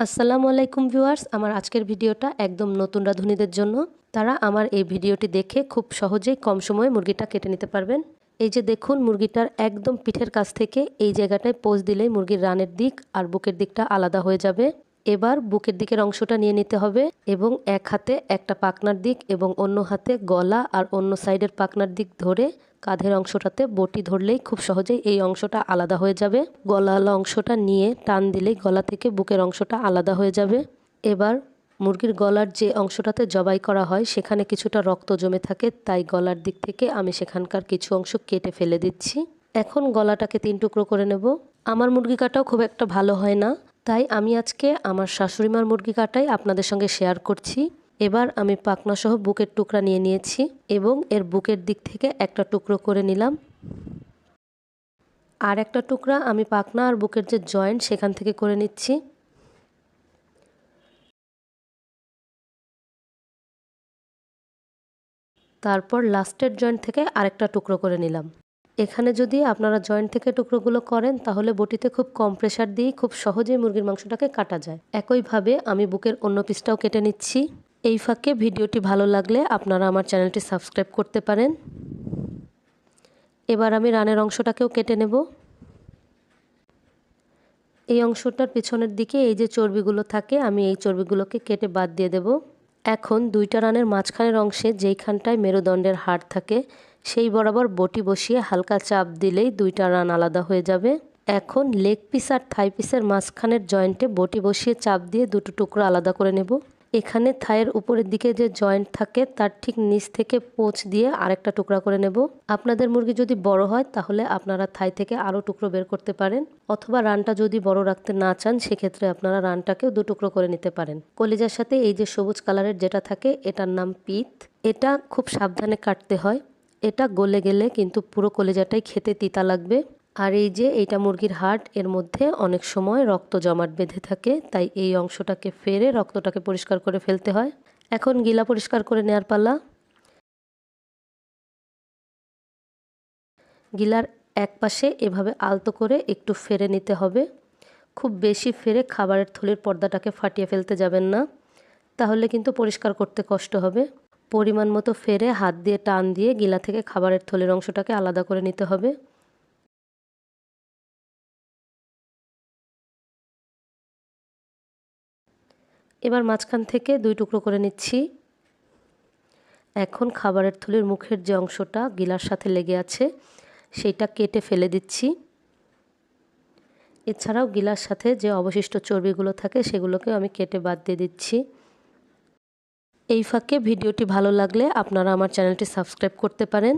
আসসালামু আলাইকুম ভিউয়ার্স, আমার আজকের ভিডিওটা একদম নতুন রাঁধুনিদের জন্য। তারা আমার এই ভিডিওটি দেখে খুব সহজেই কম সময়ে মুরগিটা কেটে নিতে পারবেন। এই যে দেখুন, মুরগিটার একদম পিঠের কাছ থেকে এই জায়গাটায় পোজ দিলেই মুরগির রানের দিক আর বুকের দিকটা আলাদা হয়ে যাবে। এবার বুকের দিকের অংশটা নিয়ে নিতে হবে এবং এক হাতে একটা পাকনার দিক এবং অন্য হাতে গলা আর অন্য সাইডের পাকনার দিক ধরে কাঁধের অংশটাতে বটি ধরলেই খুব সহজেই এই অংশটা আলাদা হয়ে যাবে। গলাওয়ালা অংশটা নিয়ে টান দিলেই গলা থেকে বুকের অংশটা আলাদা হয়ে যাবে। এবার মুরগির গলার যে অংশটাতে জবাই করা হয় সেখানে কিছুটা রক্ত জমে থাকে, তাই গলার দিক থেকে আমি সেখানকার কিছু অংশ কেটে ফেলে দিচ্ছি। এখন গলাটাকে তিন টুকরো করে নেব। আমার মুরগি কাটাও খুব একটা ভালো হয় না। তাই আমি আজকে আমার শাশুড়িমার মুরগি কাটাই আপনাদের সঙ্গে শেয়ার করছি। এবার আমি পাকনা সহ বুকের টুকরা নিয়ে নিয়েছি এবং এর বুকের দিক থেকে একটা টুকরো করে নিলাম। আর একটা টুকরা আমি পাকনা আর বুকের যে জয়েন্ট সেখান থেকে করে নিচ্ছি। তারপর লাস্টের জয়েন্ট থেকে আরেকটা টুকরো করে নিলাম। এখানে যদি আপনারা জয়েন্ট থেকে টুকরোগুলো করেন, তাহলে বটিতে খুব কম প্রেশার দিয়েই খুব সহজেই মুরগির মাংসটাকে কাটা যায়। একইভাবে আমি বুকের অন্য পিসটাও কেটে নিচ্ছি। এই ফাঁকে ভিডিওটি ভালো লাগলে আপনারা আমার চ্যানেলটি সাবস্ক্রাইব করতে পারেন। এবার আমি রানের অংশটাকেও কেটে নেব। এই অংশটার পিছনের দিকে এই যে চর্বিগুলো থাকে, আমি এই চর্বিগুলোকে কেটে বাদ দিয়ে দেব। এখন দুইটা রানের মাঝখানের অংশে যেইখানটায় মেরুদণ্ডের হাড় থাকে সেই বরাবর বটি বসিয়ে হালকা চাপ দিলেই দুইটা রান আলাদা হয়ে যাবে। এখন লেগ পিস আর থাই পিসের মাঝখানের জয়েন্টে বটি বসিয়ে চাপ দিয়ে দুটো টুকরো আলাদা করে নেব। এখানে থায়ের উপরের দিকে যে জয়েন্ট থাকে তার ঠিক নিচ থেকে পোচ দিয়ে আরেকটা টুকরা করে নেব। আপনাদের মুরগি যদি বড় হয় তাহলে আপনারা থাই থেকে আরও টুকরো বের করতে পারেন, অথবা রানটা যদি বড় রাখতে না চান সেক্ষেত্রে আপনারা রানটাকেও দু টুকরো করে নিতে পারেন। কলিজার সাথে এই যে সবুজ কালারের যেটা থাকে এটার নাম পিত। এটা খুব সাবধানে কাটতে হয়। এটা গলে গেলে কিন্তু পুরো কলেজাটাই খেতে তিতা লাগবে। আর এই যে এইটা মুরগির হাট এর মধ্যে অনেক সময় রক্ত জমাট বেঁধে থাকে, তাই এই অংশটাকে ফেরে রক্তটাকে পরিষ্কার করে ফেলতে হয়। এখন গিলা পরিষ্কার করে নেয়ার পালা। গিলার এক পাশে এভাবে আলতো করে একটু ফেরে নিতে হবে। খুব বেশি ফেরে খাবারের থলির পর্দাটাকে ফাটিয়ে ফেলতে যাবেন না। তাহলে কিন্তু পরিষ্কার করতে কষ্ট হবে। পরিমাণ মতো ফেরে হাত দিয়ে টান দিয়ে গিলা থেকে খাবারের থলের অংশটাকে আলাদা করে নিতে হবে। এবার মাঝখান থেকে দুই টুকরো করে নিচ্ছি। এখন খাবারের থলির মুখের যে অংশটা গিলার সাথে লেগে আছে সেইটা কেটে ফেলে দিচ্ছি। এছাড়াও গিলার সাথে যে অবশিষ্ট চর্বিগুলো থাকে সেগুলোকে আমি কেটে বাদ দিয়ে দিচ্ছি। এই ফাঁকে ভিডিওটি ভালো লাগলে আপনারা আমার চ্যানেলটি সাবস্ক্রাইব করতে পারেন।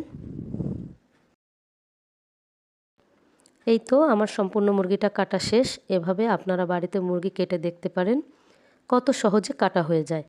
এই তো আমার সম্পূর্ণ মুরগিটা কাটা শেষ। এভাবে আপনারা বাড়িতে মুরগি কেটে দেখতে পারেন। কত সহজে কাটা হয়ে যায়।